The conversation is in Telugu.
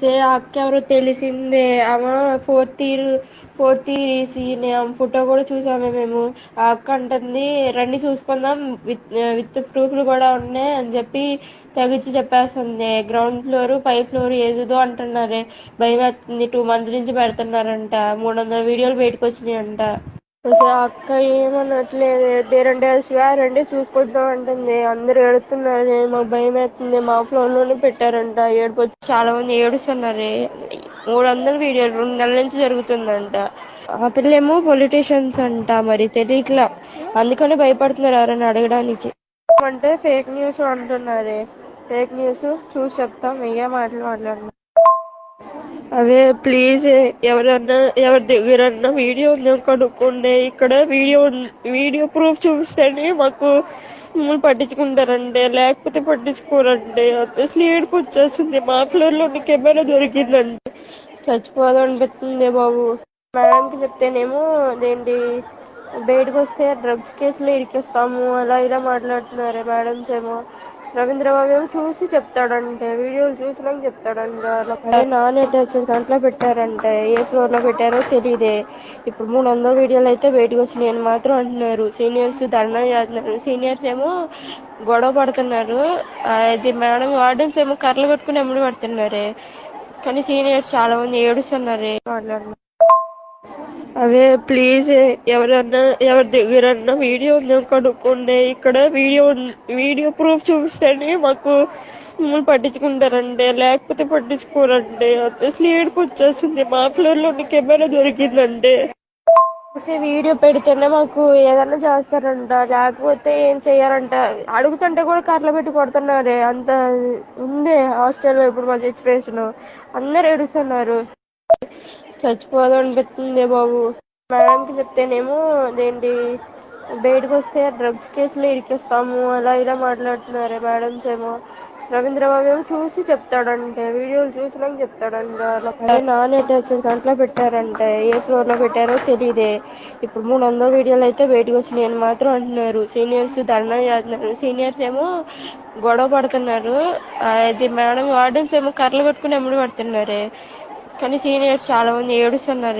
సే అక్క ఎవరో తెలిసిందే. ఆమె ఫోర్త్ ఇయర్ ఫోర్త్ ఇయర్ ఈసీనే ఆమె ఫోటో కూడా చూసామే మేము. ఆ అక్క అంటుంది రండి చూసుకుందాం విత్ విత్ ప్రూఫ్లు కూడా ఉన్నాయి అని చెప్పి తగ్గించి చెప్పేస్తుంది. గ్రౌండ్ ఫ్లోర్ పై ఫ్లోర్ ఏదో అంటున్నారే. భయం వేస్తుంది టూ మంత్స్ నుంచి పెడుతున్నారంట. మూడు వందల వీడియోలు బయటకు వచ్చినాయంట. అసలు అక్క ఏమనట్లేదు. దేరంటే రండి చూసుకుంటాం అంటుంది. అందరు ఏడుతున్నారు మాకు భయం వేస్తుంది. మా ఫ్లోర్లోనే పెట్టారంట. ఏడుపు చాలా మంది ఏడుస్తున్నారు. మూడు వందల వీడియోలు రెండు నెలల నుంచి జరుగుతుందంట. ఆ పిల్లేమో పొలిటీషియన్స్ అంట. మరి తెలియట్లా. అందుకనే భయపడుతున్నారు ఎవరైనా అడగడానికి. అంటే ఫేక్ న్యూస్ అంటున్నారే. ఫేక్ న్యూస్ చూసి చెప్తాం. ఇయ్యే మాటలు మాట్లాడినా అదే ప్లీజ్ ఎవరన్నా ఎవరి దగ్గరన్నా వీడియో ఉందో కనుక్కోండి. ఇక్కడ వీడియో వీడియో ప్రూఫ్ చూపిస్తేనే మాకు మిమ్మల్ని పట్టించుకుంటారండి. లేకపోతే పట్టించుకోరండి. అసలు ఏడుపు వచ్చేస్తుంది. మా ఫ్లోర్ కెమెరా దొరికిందండి. చచ్చిపోదాం అనిపిస్తుంది బాబు. మ్యామ్కి చెప్తేనేమో అదేంటి బయటకు వస్తే డ్రగ్స్ కేసులో ఇరికిస్తాము. అలా ఇలా మాట్లాడుతున్నారు మేడమ్స్ ఏమో. రవీంద్రబాబు ఏమో చూసి చెప్తాడంటే వీడియోలు చూసినాక చెప్తాడంట. అలా నాన్ అటాచ్డ్ దాంట్లో పెట్టారంటే. ఏ ఫ్లోర్లో పెట్టారో తెలియదే ఇప్పుడు మూడు వందల వీడియోలు అయితే బయటకు వచ్చినాయి అని మాత్రం అంటున్నారు. సీనియర్స్ ధర్నా చేస్తున్నారు. సీనియర్స్ ఏమో గొడవ పడుతున్నారు. అది మేడం వార్డెన్స్ ఏమో కర్రలు కట్టుకుని ఎమ్మడి పడుతున్నారే. కానీ సీనియర్స్ చాలా మంది ఏడుస్తున్నారే. మాట్లాడుతున్నారు అవే ప్లీజ్ ఎవరన్నా ఎవరి దగ్గరన్నా వీడియో ఉందో కనుక్కోండి. ఇక్కడ వీడియో వీడియో ప్రూఫ్ చూపిస్తేనే మాకు మమ్మల్ని పట్టించుకుంటారండి. లేకపోతే పట్టించుకోరండి. అసలు ఏడుపు వచ్చేస్తుంది మా ఫ్లోర్లో కెమెరా దొరికిందండి. వీడియో పెడితేనే మాకు ఏదన్నా చేస్తారంట. లేకపోతే ఏం చెయ్యారంట అడుగుతుంటే కూడా కర్రలు పెట్టి కొడుతున్నారే. అంత ఉంది హాస్టల్లో ఇప్పుడు మా సిచ్యువేషన్ అందరు ఏడుస్తున్నారు. చచ్చిపోదాం అనిపిస్తుంది బాబు. మేడంకి చెప్తేనేమో అదేంటి బయటకు వస్తే డ్రగ్స్ కేసులో ఇరికిస్తాము అలా ఇలా మాట్లాడుతున్నారు మేడమ్స్ ఏమో. రవీంద్రబాబు ఏమో చూసి చెప్తాడంటే వీడియోలు చూసినాక చెప్తాడంట. అలా నాన్ అటాచ్డ్ దాంట్లో పెట్టారంటే ఏ ఫ్లోర్లో పెట్టారో తెలియదే ఇప్పుడు మూడు వందల వీడియోలు అయితే బయటకు వచ్చినాయి అని మాత్రం అంటున్నారు. సీనియర్స్ ధర్నా చేస్తున్నారు. సీనియర్స్ ఏమో గొడవ పడుతున్నారు. అది మేడం వార్డెన్స్ ఏమో కర్రలు పెట్టుకుని ఎమ్మడి పడుతున్నారే. కానీ సీనియర్స్ చాలా మంది ఏడుస్తున్నారు.